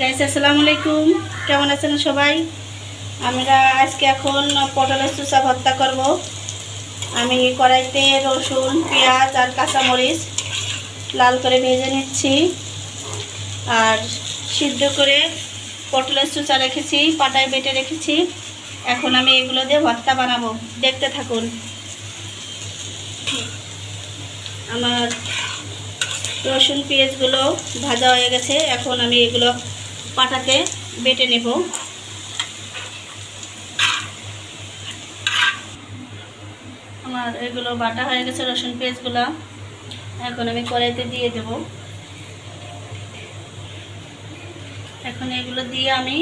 Guys আসসালামু আলাইকুম। কেমন আছেন সবাই? আমরা আজকে এখন পটলের চুষা ভর্তা করব। আমি কড়াইতে রসুন, পেঁয়াজ আর কাঁচামরিচ লাল করে ভেজে নিচ্ছি। আর সিদ্ধ করে পটলের চুষা রেখেছি, পাটায় বেটে রেখেছি। এখন আমি এগুলো দিয়ে ভর্তা বানাবো। দেখতে থাকুন। আমার রসুন, পেঁয়াজগুলো ভাজা হয়ে গেছে। এখন আমি এগুলো পাটাতে বেটে নেব। আমার এগুলো বাটা হয়ে গেছে রসুন পেঁয়াজগুলো। এখন আমি কড়াইতে দিয়ে দেব। এখন এগুলো দিয়ে আমি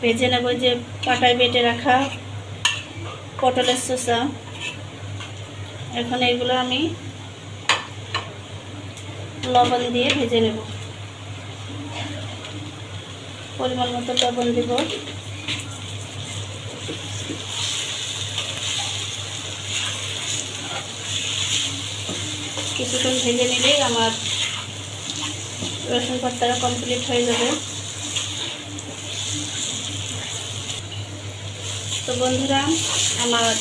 ভেজে নেব যে পাটায় বেটে রাখা পটলের শসা এখন এগুলো আমি লবণ দিয়ে ভেজে নেব। পরিমাণ মতো লবণ দেব। কিছুক্ষণ ভেজে নিলেই আমার রসুন ভর্তাটা কমপ্লিট হয়ে যাবে। তো বন্ধুরা, আমার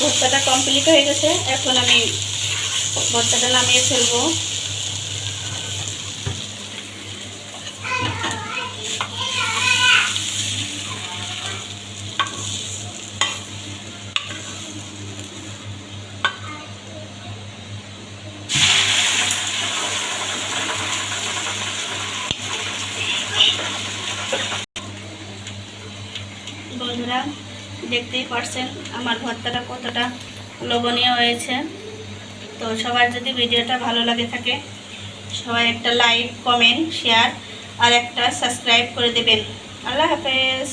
ভর্তাটা কমপ্লিট হয়ে গেছে। এখন আমি ভর্তাটা নামিয়ে ফেলব। বন্ধুরা, দেখতেই পারছেন আমার ভর্তাটা কতটা লোভনীয় হয়েছে। তো সবার যদি ভিডিওটা ভালো লাগে থাকে, সবাই একটা লাইক, কমেন্ট, শেয়ার আর একটা সাবস্ক্রাইব করে দেবেন। আল্লাহ হাফেজ।